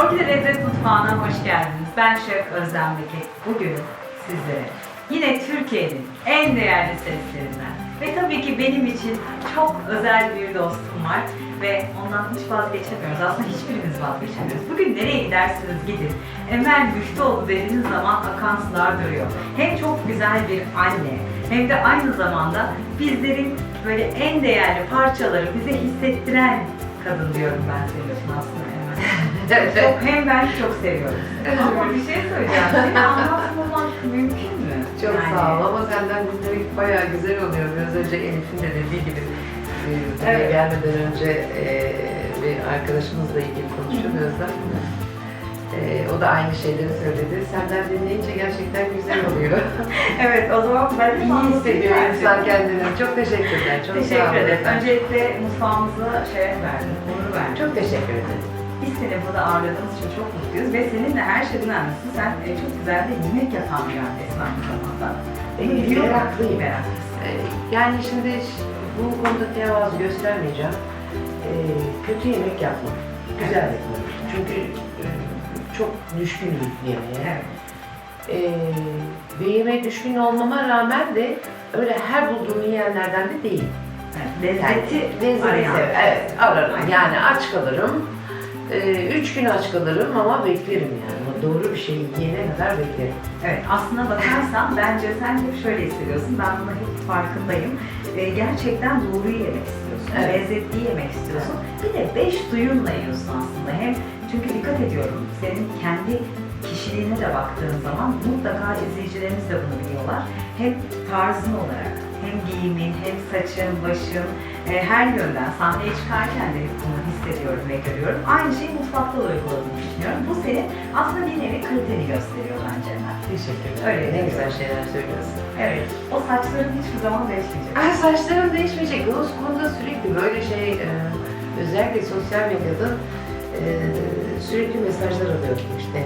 Orkide Lezzet Mutfağı'na hoş geldiniz. Ben Şef Özlem Bekek. Bugün sizlere yine Türkiye'nin en değerli seslerinden ve tabii ki benim için çok özel bir dostum var ve ondan hiç vazgeçemiyoruz. Aslında hiçbirimiz vazgeçemiyoruz. Bugün nereye gidersiniz gidin. Emel Güçlüoğlu dediğiniz zaman akan sular duruyor. Hem çok güzel bir anne hem de aynı zamanda bizlerin böyle en değerli parçaları bize hissettiren kadın diyorum ben senin için aslında. Çok, hem ben çok seviyorum. Ama bir şey söyleyeceğim. Seni anlatmamak mümkün mü? Çok Yani- sağ ol ama senden dinlemek bayağı güzel oluyor. Biraz önce Elif'in de dediği gibi e, buraya Evet. gelmeden önce e, bir arkadaşımızla ilgili konuşuyorduk Özlem. E, o da aynı şeyleri söyledi. Senden dinleyince gerçekten güzel oluyor. Evet o zaman ben de İyi hissediyor insan kendini. Çok teşekkürler. Çok Teşekkür ederim. Öncelikle mutfağımıza şeref verdin, onur verdin. Çok teşekkür ederim. Biz seni burada ağırladığımız için çok mutluyuz ve seninle her şeyden önemlisi sen e, çok güzel de yemek yapan bir annesin aynı zamanda. Benim biliyorum. meraklıyım. Meraklısın. E, Yani şimdi bu konuda tevazu göstermeyeceğim. E, kötü yemek yapmak. Güzel yapmak. Çünkü e, çok düşkünüm yemeğe. Evet. Ee, ve yemeğe düşkün olmama rağmen de öyle her bulduğum yiyenlerden de değil. evet. Yani Lezzeti lezzeti arayan. Evet, ararım. Yani aç kalırım. Ee, üç gün aç kalırım ama beklerim yani. Doğru bir şey yiyene kadar beklerim. Evet, aslına bakarsan bence sen hep şöyle hissediyorsun. Ben buna hep farkındayım. Ee, gerçekten doğruyu yemek istiyorsun. Evet. Lezzetli yemek istiyorsun. Bir de beş duyunla yiyorsun aslında. Hem çünkü dikkat ediyorum senin kendi kişiliğine de baktığın zaman mutlaka izleyicilerimiz de bunu biliyorlar. Hem tarzın olarak hem giyimin, hem saçın, başın, e, her yönden sahneye çıkarken de bunu hissediyorum ve görüyorum. Aynı şeyi mutfakta da uyguladığını düşünüyorum. Bu senin aslında bir nevi kaliteni gösteriyor bence. Teşekkürler. Öyle. Ne güzel şeyler söylüyorsun. Evet, o saçların hiçbir zaman değişmeyecek. Ay saçlarım değişmeyecek. O konuda sürekli böyle şey, e, özellikle sosyal medyada e, sürekli mesajlar alıyorum işte.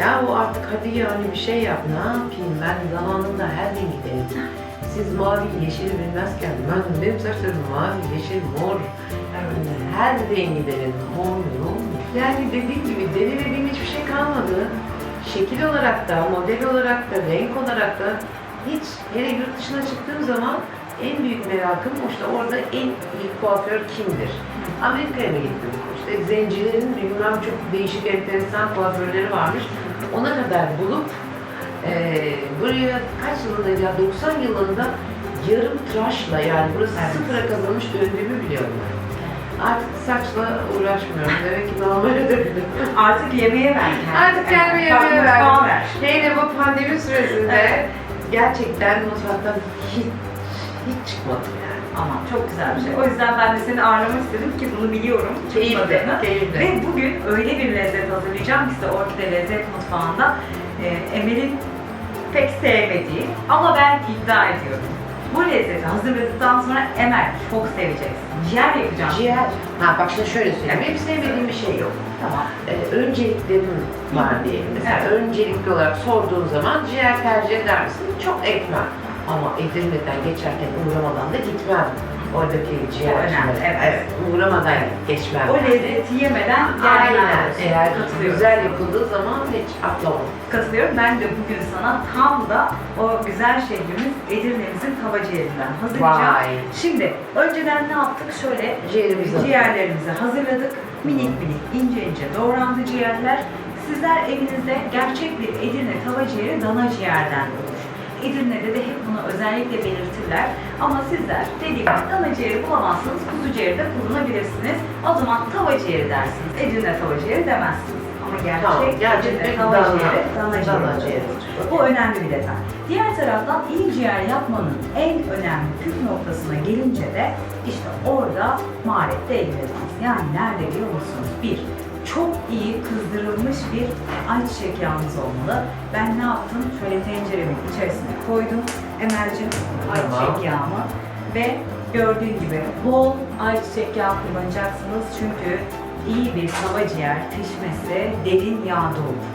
Ya o artık hadi yani bir şey yap, ne yapayım ben zamanında her rengi denedim. Siz mavi, yeşili bilmezken ben benim saçlarım mavi, yeşil, mor. Yani her rengi denedim. Olmuyor. Yani dediğim gibi denemediğim hiçbir şey kalmadı. Şekil olarak da, model olarak da, renk olarak da hiç hele yurt dışına çıktığım zaman en büyük merakım işte orada en iyi kuaför kimdir? Amerika'ya mı gittim? İşte zencilerin bilmem çok değişik enteresan kuaförleri varmış. Ona kadar bulup eee buraya kaç yılında ya 90 yılında yarım tıraşla yani burası Evet. sıfıra kazanmış döndüğümü biliyorum ben. Artık saçla uğraşmıyorum. Demek ki normale döndüm. Artık yemeğe ver kendini. Artık kendimi Evet, yemeğe mutfağa verdim. Hele bu pandemi süresinde Evet. gerçekten mutfaktan hiç, hiç çıkmadım yani. Aman çok güzel bir şey. O yüzden ben de seni ağırlamak istedim ki bunu biliyorum. Çıkmadığını. keyifle. Ve bugün öyle bir lezzet hazırlayacağım ki size Orkide Lezzet Mutfağı'nda e, Emel'in pek sevmediği ama ben iddia ediyorum. Bu lezzeti hazırladıktan sonra Emel çok seveceksin. Ciğer yapacağım. Ciğer. Ha bak şimdi şöyle söyleyeyim. Benim sevmediğim bir şey yok. Tamam. Ee, önceliklerim var diyelim. Mesela Evet. öncelikli olarak sorduğun zaman ciğer tercih eder misin? Çok etmem. Ama Edirne'den geçerken uğramadan da gitmem. Oradaki ciğercilere. önemli, evet. Uğramadan geçmem. O lezzeti yemeden gelmez. Eğer Katılıyorum. güzel yapıldığı zaman hiç atlamam. Katılıyorum. Ben de bugün sana tam da o güzel şehrimiz Edirne'mizin tava ciğerinden hazırlayacağım. Vay. Şimdi önceden ne yaptık? Şöyle Ciğerimizi ciğerlerimizi hazırladık. Minik minik ince ince doğrandı ciğerler. Sizler evinizde gerçek bir Edirne tava ciğeri dana ciğerden. Edirne'de de hep bunu özellikle belirtirler. Ama sizler dediğim gibi dana ciğeri bulamazsanız kuzu ciğeri de kullanabilirsiniz. O zaman tava ciğeri dersiniz. Edirne tava ciğeri demezsiniz. Ama gerçek, Tamam, gerçek Edirne tava dana- ciğeri dana ciğeri. dana ciğeri. Bu önemli bir detay. Diğer taraftan iyi ciğer yapmanın en önemli püf noktasına gelince de işte orada maharet de. Yani nerede biliyor musunuz? Bir, çok iyi kızdırılmış bir ayçiçek yağınız olmalı. Ben ne yaptım? Şöyle tenceremin içerisine koydum. Emel'cim ayçiçek yağımı ve gördüğün gibi bol ayçiçek yağı kullanacaksınız. Çünkü iyi bir tava ciğer pişmesi derin yağda olur.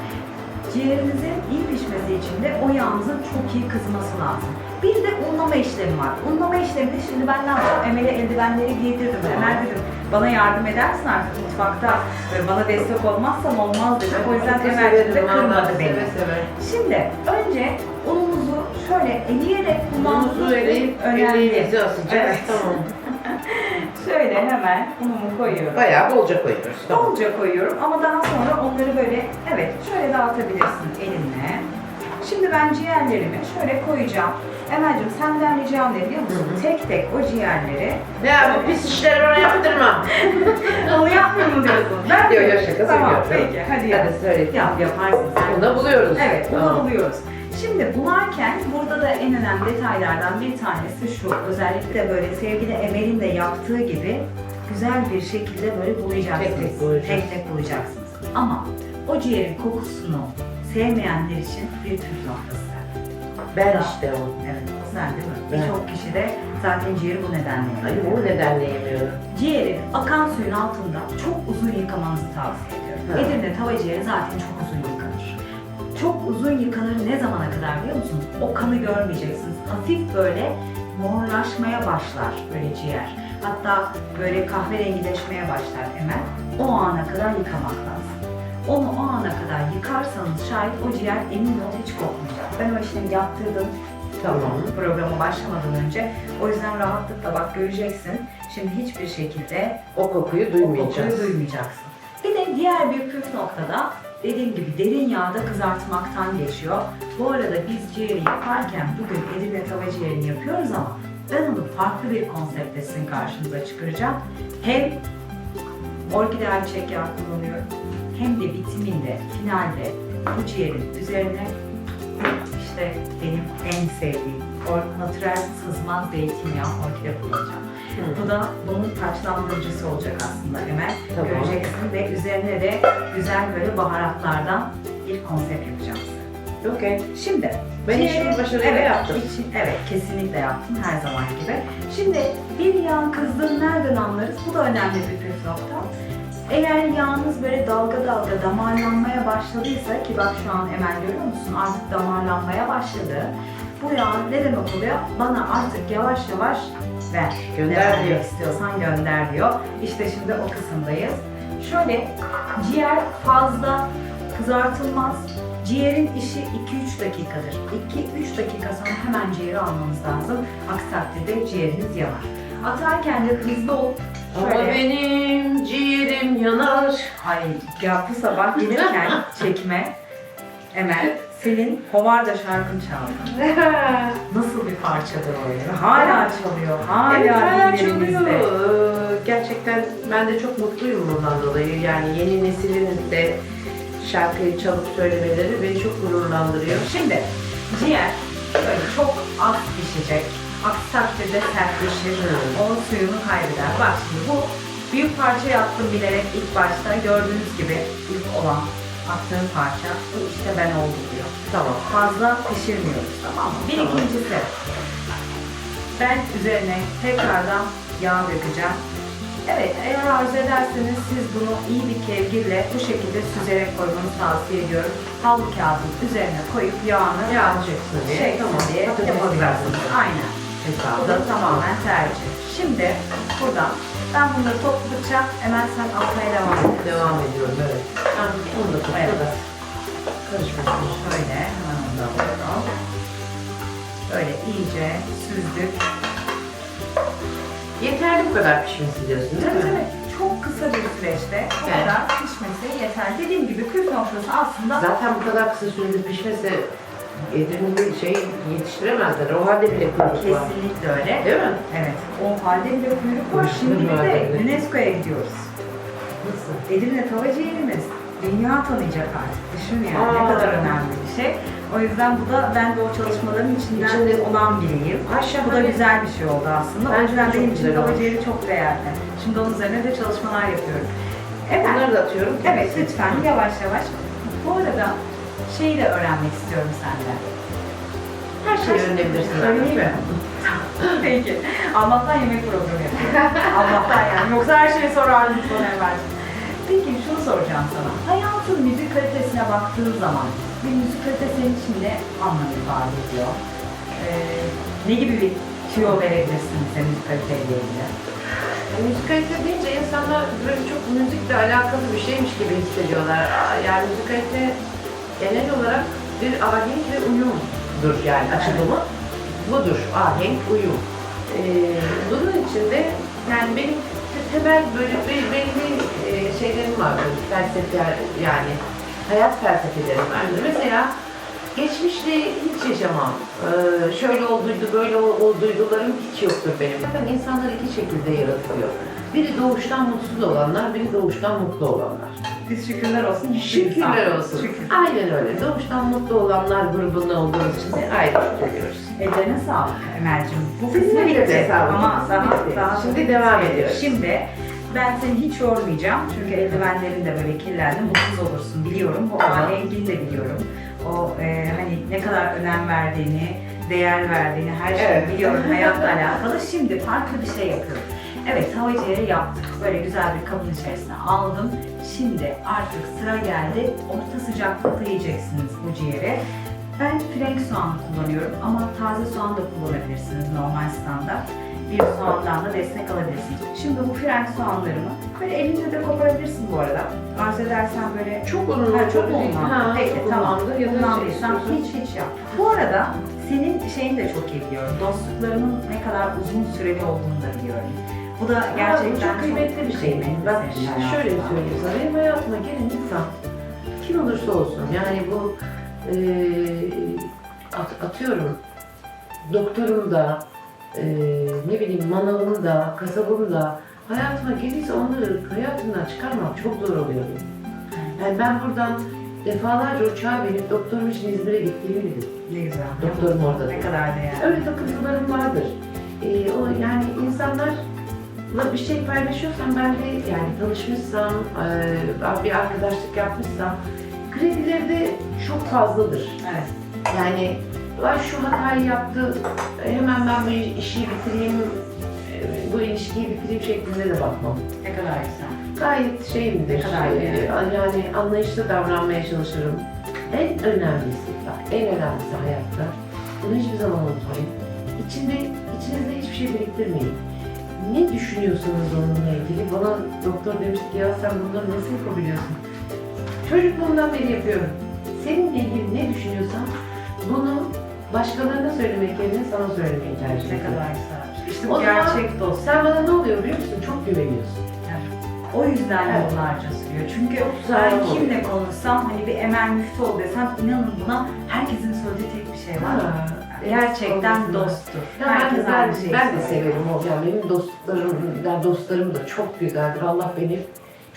Ciğerinizin iyi pişmesi için de o yağınızın çok iyi kızması lazım. Bir de unlama işlemi var. Unlama işleminde şimdi ben ne yaptım? Emel'e eldivenleri giydirdim. Emel dedim bana yardım edersin artık mutfakta. Böyle bana destek olmazsan olmaz dedim. O yüzden Çok Emel'cim de severim valla, kırmadı beni. Seve seve. Şimdi önce unumuzu şöyle eleyerek eleyip önemli. eleyimizi asacağız. Evet. Tamam. Şöyle hemen unumu koyuyorum. Bayağı bolca koyuyoruz. Tamam. Bolca koyuyorum ama daha sonra onları böyle evet şöyle dağıtabilirsin elinle. Şimdi ben ciğerlerimi şöyle koyacağım. Emel'cim senden ricam ne biliyor musun? Tek tek o ciğerleri Ya bu pis işleri bana yaptırma. onu yapmıyor mu diyorsun? Ben Yok yok şaka Tamam söylüyorum. peki hadi yap. Hadi söyle. Yap yaparsın sen. Bunu da buluyoruz. Evet, bunu Tamam. buluyoruz. Şimdi bularken burada da en önemli detaylardan bir tanesi şu. Özellikle böyle sevgili Emel'in de yaptığı gibi güzel bir şekilde böyle bulayacaksınız. Tek tek bulacağız. Tek tek bulayacaksınız. Ama o ciğerin kokusunu sevmeyenler için bir püf noktası. Ben işte o. Evet, sen değil mi? Ben. Birçok kişi de zaten ciğeri bu nedenle Ay yapıyor. bu nedenle yemiyorum. Ciğerin akan suyun altında çok uzun yıkamanızı tavsiye ediyorum. Ha. Edirne tava ciğeri zaten çok uzun yıkanır. Çok uzun yıkanır ne zamana kadar biliyor musunuz? O kanı görmeyeceksiniz. Hafif böyle morlaşmaya başlar böyle ciğer. Hatta böyle kahverengileşmeye başlar hemen. O ana kadar yıkamak lazım. Onu o ana kadar yıkarsanız şayet o ciğer emin ol hiç kokmayacak. Ben o işlemi yaptırdım Tamam. programa başlamadan önce. O yüzden rahatlıkla bak göreceksin. Şimdi hiçbir şekilde O kokuyu o kokuyu duymayacağız. duymayacaksın. Bir de diğer bir püf noktada dediğim gibi derin yağda kızartmaktan geçiyor. Bu arada biz ciğeri yaparken bugün Edirne tava ciğerini yapıyoruz ama ben onu farklı bir konseptle sizin karşınıza çıkaracağım. Hem orkide ayçiçek yağı kullanıyorum hem de vitaminde finalde bu ciğerin üzerine işte benim en sevdiğim natürel sızmaz zeytinyağı orkide kullanacağım. Hı. Bu da bunun taçlandırıcısı olacak aslında Emel. Tamam. Göreceksin ve üzerine de güzel böyle baharatlardan bir konsept yapacağım size. Okey. Şimdi Ben işimi başarıyla evet, yaptım. için- evet kesinlikle yaptım her zaman gibi. Şimdi bir yağın kızdığını nereden anlarız? Bu da önemli bir püf nokta. Eğer yağınız böyle dalga dalga damarlanmaya başladıysa ki bak şu an Emel görüyor musun artık damarlanmaya başladı. Bu yağ ne demek oluyor? Bana artık yavaş yavaş ver. Gönder Ne diyor. istiyorsan gönder diyor. İşte şimdi o kısımdayız. Şöyle ciğer fazla kızartılmaz. Ciğerin işi 2-3 dakikadır. 2-3 dakika sonra hemen ciğeri almanız lazım. Aksi takdirde ciğeriniz yanar. Atarken de hızlı ol. Ama benim ciğerim yanar. Ay ya bu sabah gelirken çekme Emel senin Hovarda şarkın çaldı. Nasıl bir parçadır o ya? Hala çalıyor. Hala evet hala çalıyor. Gerçekten ben de çok mutluyum bundan dolayı. Yani yeni neslinin de şarkıyı çalıp söylemeleri beni çok gururlandırıyor. Şimdi ciğer böyle çok az pişecek. Aksi takdirde sertleşir. Hmm. O suyunu kaybeder. Bak şimdi bu büyük parça yaptım bilerek ilk başta gördüğünüz gibi ilk olan attığım parça bu işte ben oldu diyor. Tamam. Fazla pişirmiyoruz tamam mı? Bir Tamam. ikincisi ben üzerine tekrardan yağ dökeceğim. Evet, eğer arzu ederseniz siz bunu iyi bir kevgirle bu şekilde süzerek koymanızı tavsiye ediyorum. Havlu kağıdın üzerine koyup yağını Yağ şey Tamam. diye yapabilirsiniz. Aynen. Bu da tamamen tercih. Şimdi buradan ben bunları topladıkça hemen sen atmaya devam et. Devam ediyorum evet. Ben onu da topla Evet. da karışmasın. Şöyle hemen onu da alıyorum. Böyle iyice süzdük. Yeterli bu kadar pişmesi diyorsun değil mi? tabii. Çok kısa bir süreçte bu Evet. kadar pişmesi yeter. Dediğim gibi püf noktası aslında Zaten bu kadar kısa sürede pişmesi Edirne'de şey yetiştiremezler. O halde bile kuyruk var. kesinlikle öyle. Değil mi? Evet. O halde bile kuyruk var. Şimdi de UNESCO'ya gidiyoruz. Nasıl? Edirne tava ciğerimiz dünya tanıyacak artık. Düşün yani ne Aa. kadar önemli bir şey. O yüzden bu da ben de o çalışmaların içinden İçinde- olan biriyim. Aşağı Bu da güzel bir şey oldu aslında. o Bence yüzden benim için tava ciğeri çok değerli. Şimdi onun üzerine de çalışmalar yapıyorum. Evet. Bunları da atıyorum. Evet lütfen yavaş yavaş. Bu arada şeyi de öğrenmek istiyorum senden. Her şeyi öğrenebilirsin. Öğreneyim mi? Peki. Allah'tan yemek programı yapıyorum. Allah'tan yani. Yoksa her şeyi sorardım sana hemen. Peki şunu soracağım sana. Hayatın müzik kalitesine baktığın zaman bir müzik kalitesi senin için ne anlam ifade ediyor? Ee, ne gibi bir tüyo verebilirsin bize müzik kaliteleriyle ilgili? Yani müzikalite deyince insanlar böyle çok müzikle alakalı bir şeymiş gibi hissediyorlar. Yani müzikalite genel olarak bir ahenk ve uyumdur yani açılımı. Budur, ahenk, uyum. Ee, bunun içinde yani benim te- temel böyle be- belli e, şeylerim var, böyle felsefe yani hayat felsefelerim vardır. Mesela geçmişle hiç yaşamam. Ee, şöyle olduydu, böyle ol- o duygularım hiç yoktur benim. Zaten insanlar iki şekilde yaratılıyor. Biri doğuştan mutsuz olanlar, biri doğuştan mutlu olanlar. Biz şükürler olsun. Şükürler olsun. Şükür. Aynen öyle. Doğuştan mutlu olanlar grubunda olduğumuz için de ayrı tutuyoruz. Ellerine sağlık Emel'cim. Bu Sizin kısmı ellerine bitti ama daha, daha Şimdi devam ediyoruz. Şimdi ben seni hiç yormayacağım çünkü eldivenlerin de böyle kirlendi, mutsuz olursun biliyorum. Bu Tamam. ahengini de biliyorum. O e, hani ne kadar önem verdiğini, değer verdiğini her şeyi Evet. biliyorum hayatla alakalı. Şimdi farklı bir şey yapıyorum. Evet hava ciğeri yaptık. Böyle güzel bir kabın içerisine aldım. Şimdi artık sıra geldi. Orta sıcaklıkta yiyeceksiniz bu ciğeri. Ben frenk soğan kullanıyorum ama taze soğan da kullanabilirsiniz normal standart. Bir soğandan da destek alabilirsiniz. Şimdi bu frenk soğanlarımı böyle elinde de koparabilirsin bu arada. Arzu edersen böyle Çok Ha, çok. Ha, Peki tamam. şey istiyorsan. hiç hiç yap. Bu arada senin şeyini de çok iyi biliyorum. Dostluklarının ne kadar uzun süreli olduğunu da biliyorum. Bu da Gerçekten gerçekten çok kıymetli bir şey. Bak hayatında. şöyle söyleyeyim sana. Benim hayatıma gelen insan kim olursa olsun yani bu e, at- atıyorum doktorum da e, ne bileyim manavım da kasabım da hayatıma gelirse onları hayatımdan çıkarmak çok zor oluyor. Yani ben buradan defalarca uçağa binip doktorum için İzmir'e gittiğimi bilirim. Ne güzel. Doktorum orada. Ne kadar değerli. Öyle takıntılarım vardır. Ee, o yani insanlarla bir şey paylaşıyorsam ben de yani tanışmışsam, e, bir arkadaşlık yapmışsam kredileri de çok fazladır. Evet. Yani "Ay şu hatayı yaptı, hemen ben bu işi bitireyim, e, bu ilişkiyi bitireyim şeklinde de bakmam. Ne kadar güzel. Gayet şeyimdir, Ne kadar e, yani? yani anlayışlı davranmaya çalışırım. En önemlisi, bak en önemlisi hayatta, bunu hiçbir zaman unutmayın. İçinde, içinizde hiçbir şey biriktirmeyin. Ne düşünüyorsunuz onunla ilgili? Bana doktor demiş ki ya sen bunları nasıl yapabiliyorsun? Çocukluğumdan beri yapıyorum. Seninle ilgili ne düşünüyorsan bunu başkalarına söylemek yerine sana söylemeyi tercih Ne ediyorum. kadar güzel. İşte O bu zaman gerçek dost. Sen bana ne oluyor biliyor musun? Çok güveniyorsun. O yüzden Evet. yıllarca sürüyor. Çünkü ben oluyor. kimle konuşsam hani bir Emel Müftü ol desem inanın buna herkesin söylediği tek bir şey var. Ha, Gerçekten olmasın. dosttur. Ya Herkes aynı ben, şeyi ben de söylüyor. severim o. Yani benim dostlarım, yani dostlarım da çok güzeldir. Allah beni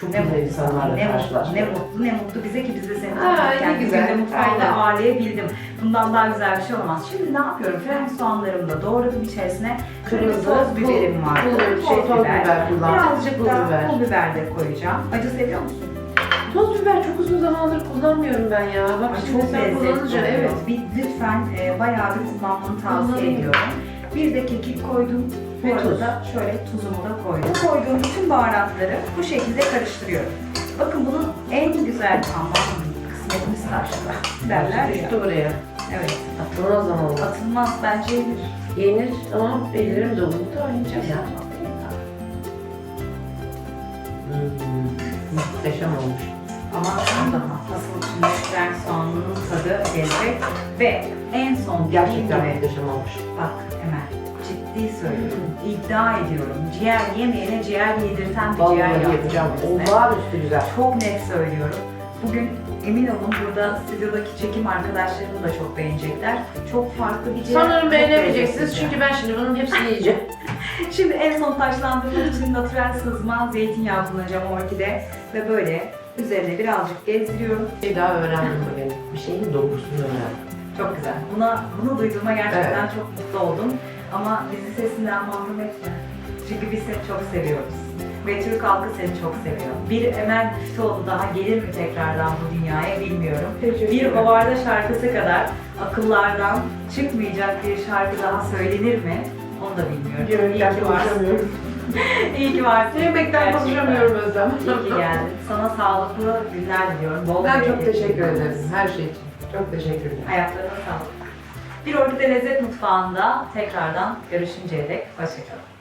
çok Ne güzel insanlarla ne mutlu, karşılaştırıyor. ne mutlu, ne mutlu bize ki biz de seni Aa, tanırken ne güzel, aynen. ağırlayabildim. Bundan daha güzel bir şey olamaz. Şimdi ne yapıyorum? Frenk soğanlarımı da doğradım içerisine. Kırmızı toz biberim var. pul, pul, şey, toz biber kullandım. Birazcık Pul da biber. pul biber de koyacağım. Acı seviyor musun? Toz biber çok uzun zamandır kullanmıyorum ben ya. Bak Ay, şimdi çok sen kullanınca evet. Bir, lütfen e, bayağı bir kullanmanı tavsiye ediyorum. Bir de kekik koydum. Bu Ve tuz. şöyle tuzumu da koydum. Bu koyduğum bütün baharatları bu şekilde karıştırıyorum. Bakın bunun en güzel aman kısmetimiz taştı derler ya. Düştü buraya. Evet. Atılmaz ama o. Atılmaz bence yenir. Yenir ama ellerim dolu. Da oynayacağım ya. Hmm, muhteşem olmuş. Ama daha asıl şimdi frenk soğanının tadı gelecek. Ve en son Gerçekten dediğim gibi muhteşem olmuş. Bak Emel, ciddi söylüyorum. İddia ediyorum. Ciğer yemeyene ciğer yedirten bir ciğer Vallahi yaptım yapacağım. Olağanüstü güzel. Çok net söylüyorum. Bugün emin olun burada stüdyodaki çekim arkadaşlarım da çok beğenecekler. Çok farklı bir ciğer. Sanırım çok beğenemeyeceksiniz lezzetli çünkü ben şimdi bunun hepsini yiyeceğim. ciğer. Şimdi en son taşlandırmak için natürel sızma zeytinyağı kullanacağım orkide. Ve böyle üzerine birazcık gezdiriyorum. Bir şey daha öğrendim bugün. Bir şeyin dokusunu öğrendim. Çok güzel. Buna, bunu duyduğuma gerçekten çok mutlu oldum. Ama bizi sesinden mahrum etme. Çünkü biz seni çok seviyoruz. Ve Türk halkı seni çok seviyor. Bir Emel Müftüoğlu daha gelir mi tekrardan bu dünyaya bilmiyorum. Bir Ovarda şarkısı kadar akıllardan çıkmayacak bir şarkı daha söylenir mi? Onu da bilmiyorum. İyi ki varsın. İyi ki varsın. Yemekten konuşamıyorum Özlem. İyi ki geldin. Sana sağlıklı günler diliyorum. Bol Ben çok teşekkür ederim her şey için. Çok teşekkürler. Ayaklarına sağlık. Bir Orkide Lezzet Mutfağı'nda tekrardan görüşünceye dek hoşçakalın.